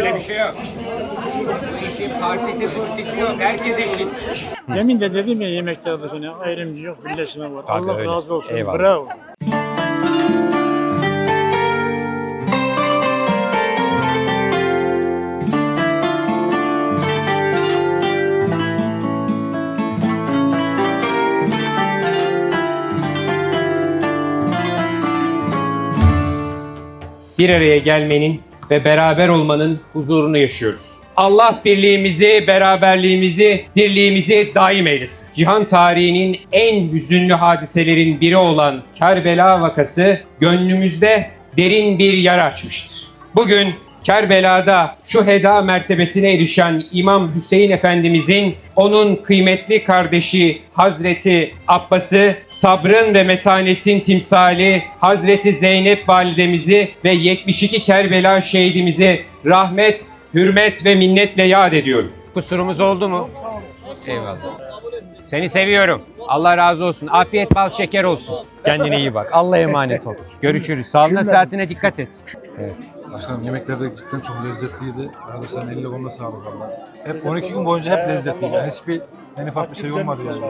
Öyle bir şey yok. Bu işin partisi fırtisi yok. Herkes eşit. Demin de dedim ya yemeklerde hani ayrımcı yok, birleşme var. Tabii Allah öyle. razı olsun. Eyvallah. Bravo. bir araya gelmenin ve beraber olmanın huzurunu yaşıyoruz. Allah birliğimizi, beraberliğimizi, dirliğimizi daim eylesin. Cihan tarihinin en hüzünlü hadiselerin biri olan Kerbela vakası gönlümüzde derin bir yara açmıştır. Bugün Kerbela'da şu heda mertebesine erişen İmam Hüseyin Efendimizin onun kıymetli kardeşi Hazreti Abbas'ı sabrın ve metanetin timsali Hazreti Zeynep validemizi ve 72 Kerbela şehidimizi rahmet, hürmet ve minnetle yad ediyorum. Kusurumuz oldu mu? Eyvallah. Seni seviyorum. Allah razı olsun. Afiyet bal şeker olsun. Kendine iyi bak. Allah'a emanet ol. Görüşürüz. Sağlığına saatine dikkat et. Evet. Başkanım yemekler de cidden çok lezzetliydi. Arkadaşların eline koluna sağlık valla. Hep 12 gün boyunca hep lezzetliydi. Yani hiçbir en ufak bir şey olmadı yani.